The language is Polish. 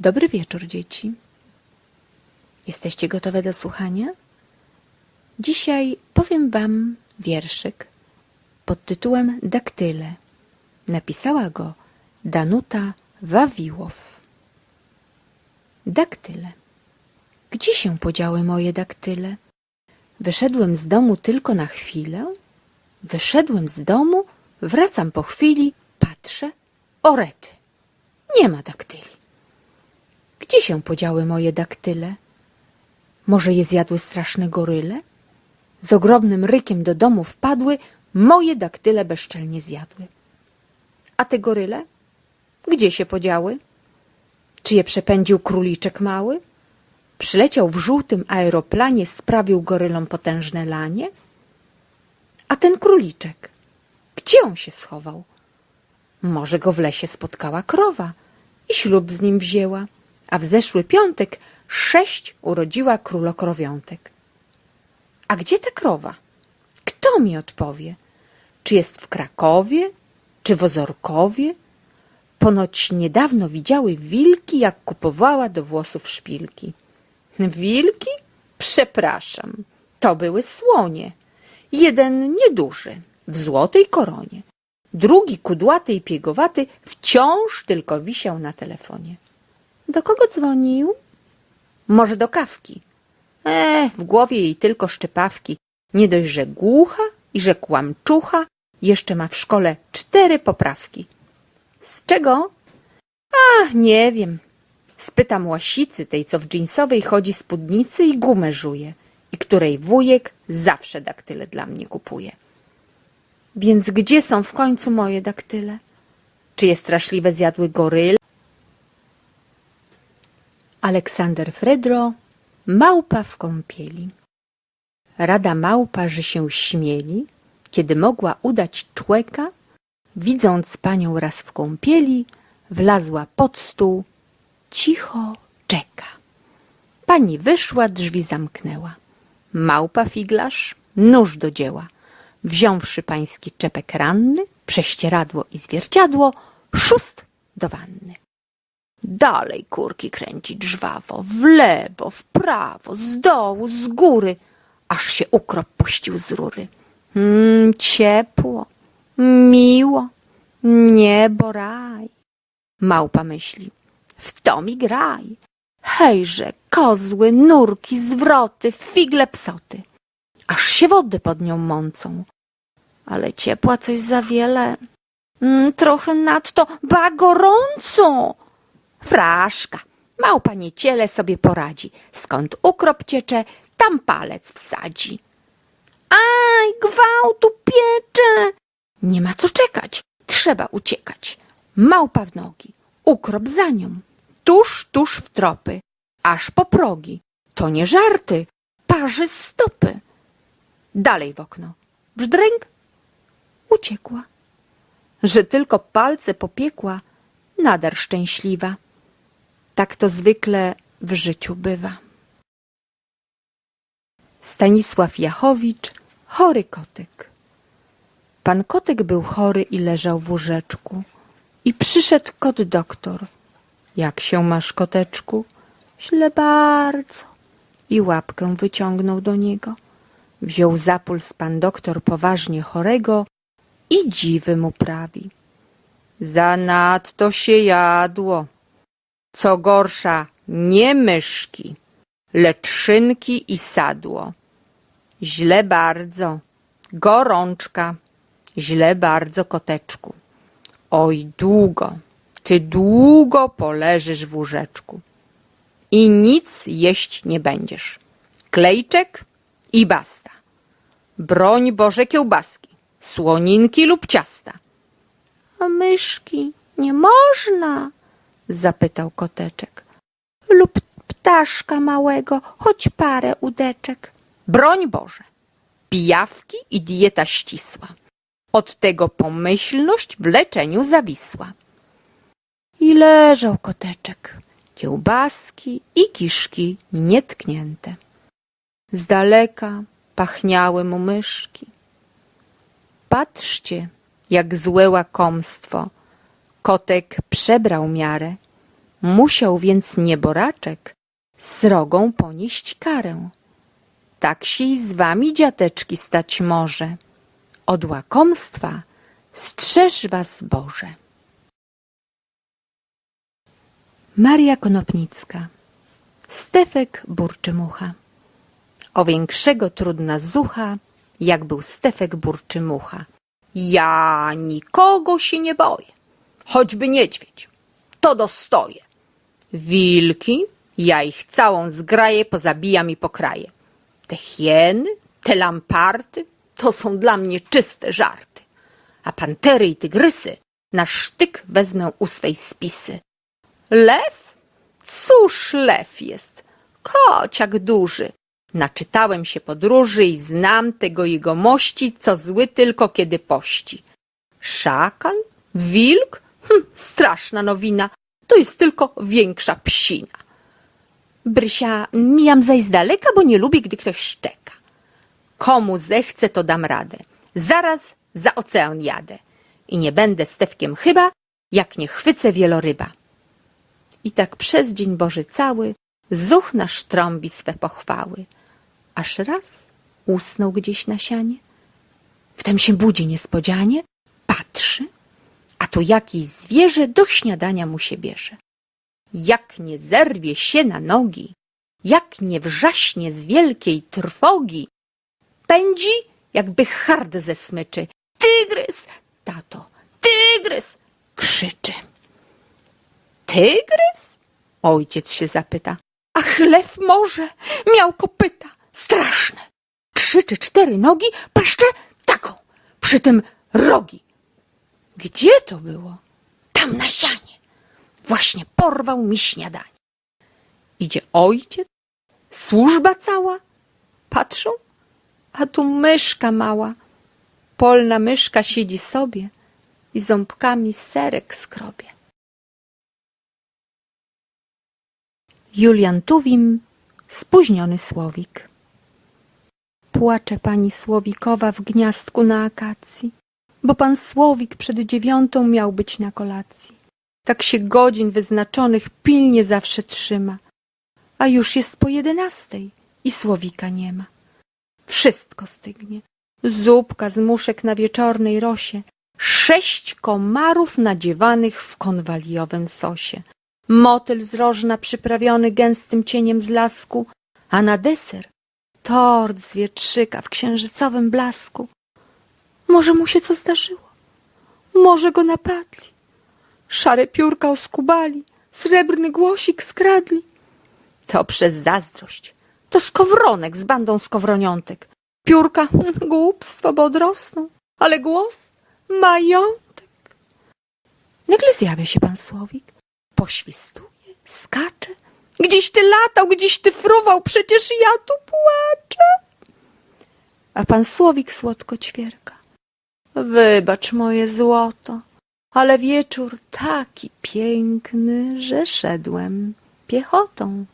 Dobry wieczór, dzieci. Jesteście gotowe do słuchania? Dzisiaj powiem Wam wierszyk pod tytułem Daktyle. Napisała go Danuta Wawiłow. Daktyle. Gdzie się podziały moje daktyle? Wyszedłem z domu tylko na chwilę. Wyszedłem z domu, wracam po chwili, patrzę, orety. Nie ma daktyli. Gdzie się podziały moje daktyle? Może je zjadły straszne goryle? Z ogromnym rykiem do domu wpadły, moje daktyle bezczelnie zjadły. A te goryle? Gdzie się podziały? Czy je przepędził króliczek mały? Przyleciał w żółtym aeroplanie, sprawił gorylom potężne lanie? A ten króliczek? Gdzie on się schował? Może go w lesie spotkała krowa i ślub z nim wzięła, a w zeszły piątek sześć urodziła królokrowiątek. A gdzie ta krowa? Kto mi odpowie? Czy jest w Krakowie, czy w Ozorkowie? Ponoć niedawno widziały wilki, jak kupowała do włosów szpilki. Wilki? Przepraszam, to były słonie. Jeden nieduży, w złotej koronie. Drugi kudłaty i piegowaty wciąż tylko wisiał na telefonie. Do kogo dzwonił? Może do kawki. E, w głowie jej tylko szczypawki. Nie dość, że głucha i że kłamczucha, jeszcze ma w szkole cztery poprawki. Z czego? A, nie wiem. Spytam łasicy, tej co w dżinsowej chodzi spódnicy i gumę żuje i której wujek zawsze daktyle dla mnie kupuje. Więc gdzie są w końcu moje daktyle? Czy je straszliwe zjadły goryle? Aleksander Fredro, małpa w kąpieli. Rada małpa, że się śmieli, kiedy mogła udać człeka, widząc panią raz w kąpieli, wlazła pod stół, cicho czeka. Pani wyszła, drzwi zamknęła. Małpa figlarz, nóż do dzieła. Wziąwszy pański czepek ranny, prześcieradło i zwierciadło, szóst do wanny. Dalej kurki kręcić żwawo, w lewo, w prawo, z dołu, z góry, aż się ukrop puścił z rury. Mm, ciepło, miło, niebo raj. Małpa myśli, w to mi graj. Hejże, kozły, nurki, zwroty, figle psoty. Aż się wody pod nią mącą. Ale ciepła coś za wiele. Mm, trochę nadto, ba gorąco. Fraszka, małpa nie ciele sobie poradzi. Skąd ukrop ciecze, tam palec wsadzi. Aj, gwałtu piecze! Nie ma co czekać, trzeba uciekać. Małpa w nogi, ukrop za nią. Tuż, tuż w tropy, aż po progi. To nie żarty, parzy stopy. Dalej w okno. Brzdręk. Uciekła. Że tylko palce popiekła, nader szczęśliwa. Tak to zwykle w życiu bywa. Stanisław Jachowicz, chory kotek. Pan kotek był chory i leżał w łóżeczku. I przyszedł kot doktor. Jak się masz, koteczku? Źle bardzo. I łapkę wyciągnął do niego. Wziął za puls pan doktor poważnie chorego i dziwy mu prawi. Zanadto się jadło. Co gorsza, nie myszki, lecz szynki i sadło. Źle bardzo, gorączka, źle bardzo, koteczku. Oj, długo, ty długo poleżysz w łóżeczku i nic jeść nie będziesz. Klejczek i basta. Broń Boże kiełbaski, słoninki lub ciasta. A myszki nie można, zapytał koteczek. Lub ptaszka małego, choć parę udeczek. Broń Boże, pijawki i dieta ścisła. Od tego pomyślność w leczeniu zawisła. I leżał koteczek, kiełbaski i kiszki nietknięte. Z daleka pachniały mu myszki. Patrzcie, jak złe łakomstwo. Kotek przebrał miarę. Musiał więc nieboraczek srogą ponieść karę. Tak się i z wami, dziateczki, stać może. Od łakomstwa strzeż was Boże. Maria Konopnicka Stefek Burczymucha O większego trudna zucha, jak był Stefek Burczymucha. Ja nikogo się nie boję, choćby niedźwiedź, to dostoję. Wilki, ja ich całą zgraję, pozabijam i pokraję. Te hieny, te lamparty, to są dla mnie czyste żarty. A pantery i tygrysy na sztyk wezmę u swej spisy. Lew? Cóż lew jest? Kociak duży. Naczytałem się podróży i znam tego jego mości, co zły tylko kiedy pości. Szakal? Wilk? Hm, straszna nowina. To jest tylko większa psina. Brysia, mijam zaś z daleka, bo nie lubię, gdy ktoś szczeka. Komu zechce, to dam radę. Zaraz za ocean jadę. I nie będę Stewkiem chyba, jak nie chwycę wieloryba. I tak przez dzień Boży cały zuch nasz trąbi swe pochwały. Aż raz usnął gdzieś na sianie. Wtem się budzi niespodzianie, patrzy, a tu jakieś zwierzę do śniadania mu się bierze. Jak nie zerwie się na nogi, jak nie wrzaśnie z wielkiej trwogi, pędzi, jakby hard ze smyczy. Tygrys, tato, tygrys! krzyczy. Tygrys? Ojciec się zapyta. Ach, lew może, miał kopyta, straszne. Trzy czy cztery nogi, paszcze taką, przy tym rogi. Gdzie to było? Tam na sianie. Właśnie porwał mi śniadanie. Idzie ojciec, służba cała. Patrzą, a tu myszka mała. Polna myszka siedzi sobie i ząbkami serek skrobie. Julian Tuwim, spóźniony słowik. Płacze pani Słowikowa w gniazdku na akacji, bo pan Słowik przed dziewiątą miał być na kolacji. Tak się godzin wyznaczonych pilnie zawsze trzyma, a już jest po jedenastej i Słowika nie ma. Wszystko stygnie. Zupka z muszek na wieczornej rosie, sześć komarów nadziewanych w konwaliowym sosie, motyl z rożna przyprawiony gęstym cieniem z lasku, a na deser tort z wietrzyka w księżycowym blasku. Może mu się co zdarzyło? Może go napadli? Szare piórka oskubali, srebrny głosik skradli. To przez zazdrość. To skowronek z bandą skowroniątek. Piórka, głupstwo, bo odrosną, ale głos, majątek. Nagle zjawia się pan Słowik, poświstuje, skacze. Gdzieś ty latał, gdzieś ty fruwał, przecież ja tu płaczę. A pan Słowik słodko ćwierka. Wybacz moje złoto, ale wieczór taki piękny, że szedłem piechotą.